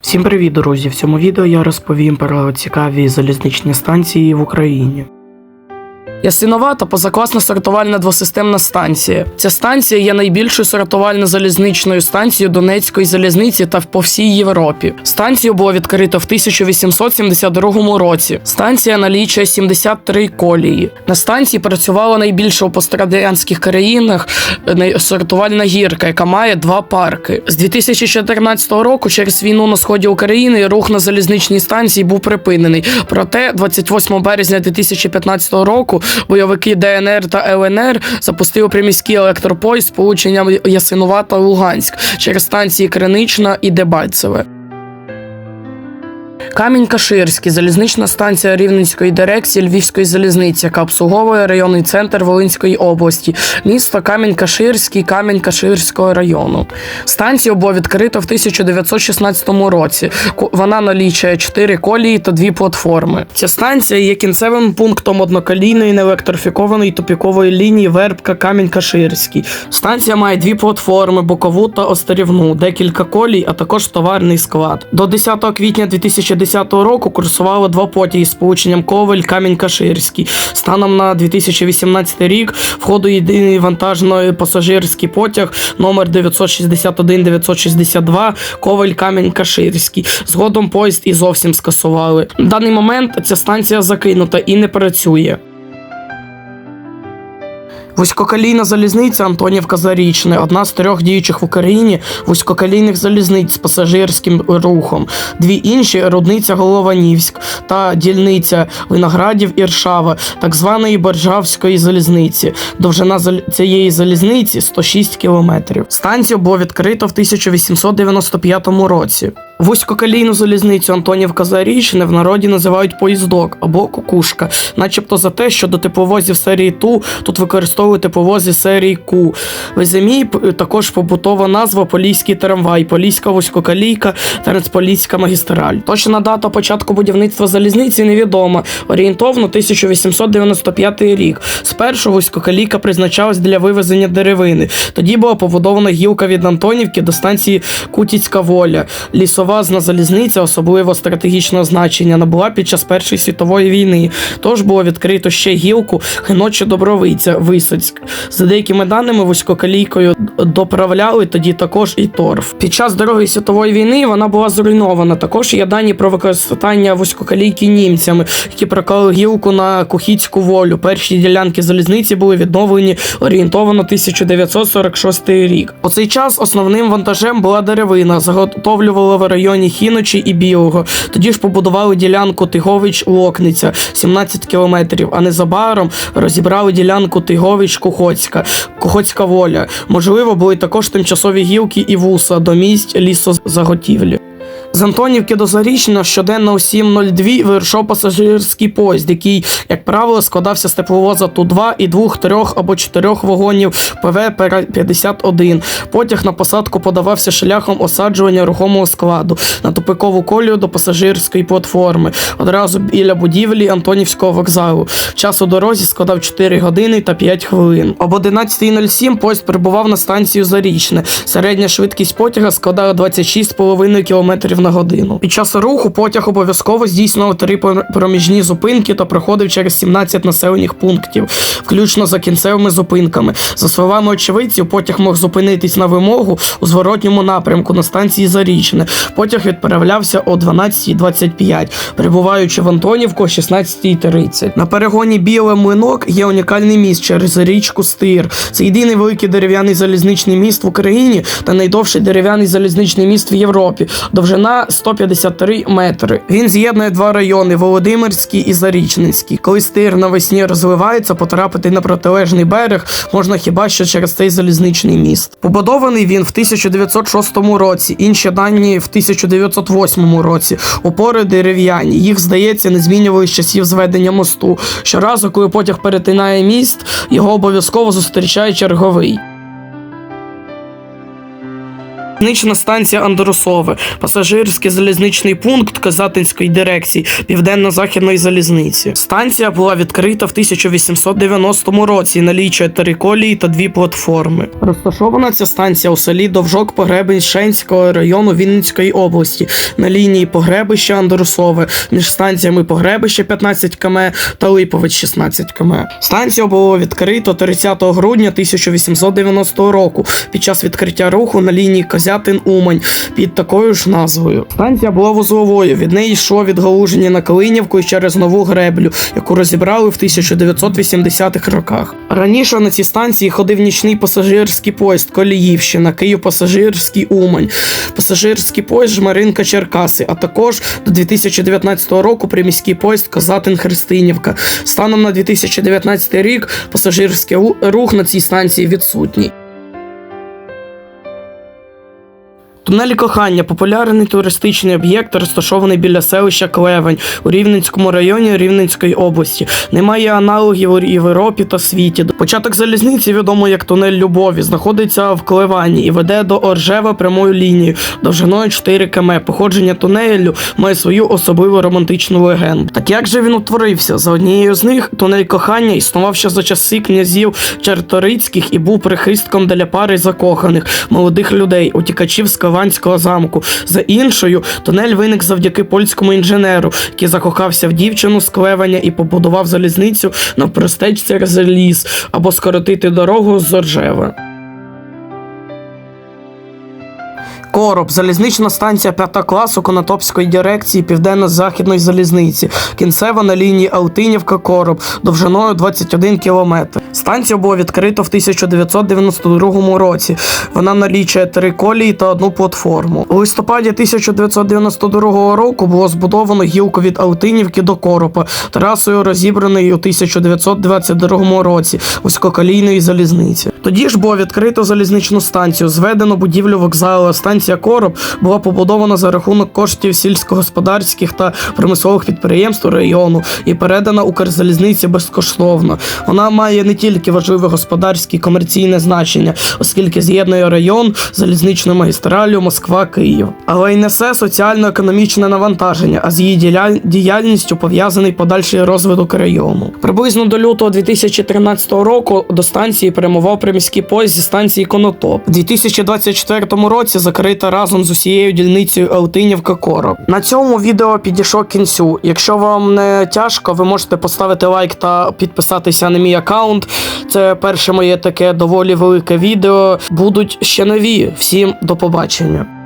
Всім привіт, друзі! В цьому відео я розповім про цікаві залізничні станції в Україні. Ясинова та позакласна сортувальна двосистемна станція. Ця станція є найбільшою сортувально-залізничною станцією Донецької залізниці та по всій Європі. Станцію було відкрито в 1872 році. Станція налічує 73 колії. На станції працювала найбільша у пострадянських країнах е, сортувальна гірка, яка має два парки. З 2014 року через війну на сході України рух на залізничній станції був припинений. Проте 28 березня 2015 року бойовики ДНР та ЛНР запустили приміський електропоїзд сполученням Ясинувата Луганськ через станції Кринична і Дебальцеве. Камінь-Каширський залізнична станція Рівненської дирекції Львівської залізниці, яка обслуговує районний центр Волинської області, місто Камінь-Каширський Камінь-Каширського району. Станцію було відкрито в 1916 році. Вона налічує 4 колії та 2 платформи. Ця станція є кінцевим пунктом одноколійної неелектрифікованої тупікової лінії Вербка Камінь-Каширський. Станція має дві платформи, бокову та острівну, декілька колій, а також товарний склад. До 10 квітня 2010 року курсували два потяги з полученням Ковель Камінь-Каширський. Станом на 2018 рік входу єдиний вантажний пасажирський потяг номер 961-962 Ковель Камінь-Каширський. Згодом поїзд і зовсім скасували. На даний момент ця станція закинута і не працює. Вузькоколійна залізниця Антонівка Зарічне одна з трьох діючих в Україні вузькоколійних залізниць з пасажирським рухом. Дві інші рудниця Голованівськ та дільниця Виноградів Іршава, так званої Боржавської залізниці. Довжина цієї залізниці 106 кілометрів. Станцію було відкрито в 1895 році. Вузькоколійну залізницю Антонівка Зарічне в народі називають поїздок або кукушка, начебто за те, що до тепловозів серії Ту тут використовують тепловози серії Ку. В зимі також побутова назва Поліський трамвай, Поліська вузькоколійка, Трансполіська магістраль. Точна дата початку будівництва залізниці невідома. Орієнтовно 1895 рік. Спершу вузькоколійка призначалась для вивезення деревини. Тоді була побудована гілка від Антонівки до станції Кутіцька воля. Лісовазна залізниця особливо стратегічного значення набула під час Першої світової війни. Тож було відкрито ще гілку Хиночі Добровиця Висоцьк. За деякими даними, вузькоколійкою доправляли тоді також і торф. Під час Другої світової війни вона була зруйнована. Також є дані про використання вузькоколійки німцями, які проклали гілку на Кухіцьку волю. Перші ділянки залізниці були відновлені орієнтовано 1946 рік. У цей час основним вантажем була деревина, заготовлювали в районі Хіночі і Білого. Тоді ж побудували ділянку Тигович-Локниця 17 кілометрів, а незабаром розібрали ділянку Тигович-Кухоцька, Кухоцька воля. Можливо, були також тимчасові гілки і вуса до місць лісозаготівлі. З Антонівки до Зарічна щоденно о 7.02 вирушав пасажирський поїзд, який, як правило, складався з тепловоза Ту-2 і двох, трьох або чотирьох вагонів ПВ-51. Потяг на посадку подавався шляхом осаджування рухомого складу на тупикову колію до пасажирської платформи, одразу біля будівлі Антонівського вокзалу. Час у дорозі складав 4 години та 5 хвилин. Об 11.07 поїзд прибував на станцію Зарічне. Середня швидкість потяга складала 26,5 км на годину. Під час руху потяг обов'язково здійснював три проміжні зупинки та проходив через 17 населених пунктів, включно за кінцевими зупинками. За словами очевидців, потяг мог зупинитись на вимогу у зворотньому напрямку на станції Зарічне. Потяг відправлявся о 12.25, прибуваючи в Антонівку о 16.30. На перегоні Біле Млинок є унікальний міст через річку Стир. Це єдиний великий дерев'яний залізничний міст в Україні та найдовший дерев'яний залізничний міст в Європі. Довжина 153 метри. Він з'єднує два райони Володимирський і Зарічненський. Коли стир навесні розливається, потрапити на протилежний берег можна хіба що через цей залізничний міст. Побудований він в 1906 році, інші дані в 1908 році. Опори дерев'яні. Їх, здається, не змінювали з часів зведення мосту. Щоразу, коли потяг перетинає міст, його обов'язково зустрічає черговий. Залізнична станція Андрусове, пасажирський залізничний пункт Казатинської дирекції Південно-Західної залізниці. Станція була відкрита в 1890 році, і налічує три колії та дві платформи. Розташована ця станція у селі Довжок Погребищенського району Вінницької області на лінії Погребище Андрусове між станціями Погребище 15 км та Липовець 16 км. Станцію було відкрито 30 грудня 1890 року під час відкриття руху на лінії Козятин Умань під такою ж назвою. Станція була вузловою. Від неї йшло відгалуження на Калинівку і через нову греблю, яку розібрали в 1980-х роках. Раніше на цій станції ходив нічний пасажирський поїзд Коліївщина, Київ пасажирський Умань, пасажирський поїзд Жмаринка Черкаси, а також до 2019 року приміський поїзд Козатин Христинівка. Станом на 2019 рік пасажирський рух на цій станції відсутній. Тунель кохання популярний туристичний об'єкт, розташований біля селища Клевень у Рівненському районі Рівненської області. Немає аналогів у Європі та світі. Початок залізниці відомо як тунель Любові, знаходиться в Клевані і веде до Оржева прямою лінією довжиною 4 км. Походження тунелю має свою особливу романтичну легенду. Так як же він утворився? За однією з них тунель кохання існував ще за часи князів Черторицьких і був прихистком для пари закоханих молодих людей, утікачів з Каванського замку. За іншою, тунель виник завдяки польському інженеру, який закохався в дівчину з Клевеня і побудував залізницю на простечці ліс або скоротити дорогу з Зоржева. Короб, залізнична станція 5 класу Конотопської дирекції Південно-Західної залізниці, кінцева на лінії Алтинівка Короб, довжиною 21 км. Станція була відкрита в 1992 році. Вона налічує три колії та одну платформу. У листопаді 1992 року було збудовано гілку від Алтинівки до Коропа, трасою розібраної у 1922 році вузькоколійної залізниці. Тоді ж було відкрито залізничну станцію, зведено будівлю вокзалу. Станція Короб була побудована за рахунок коштів сільськогосподарських та промислових підприємств району і передана Укрзалізниці безкоштовно. Вона має не тільки важливе господарське і комерційне значення, оскільки з'єднує район з залізничною магістралю Москва-Київ, але й несе соціально-економічне навантаження, а з її діяльністю пов'язаний подальший розвиток району. Приблизно до лютого 2013 року до станції прямував приміський поїзд зі станції Конотоп. У 2024 році закрита разом з усією дільницею Алтинівка Короб. На цьому відео підійшов кінцю. Якщо вам не тяжко, ви можете поставити лайк та підписатися на мій аккаунт. Це перше моє таке доволі велике відео. Будуть ще нові. Всім до побачення.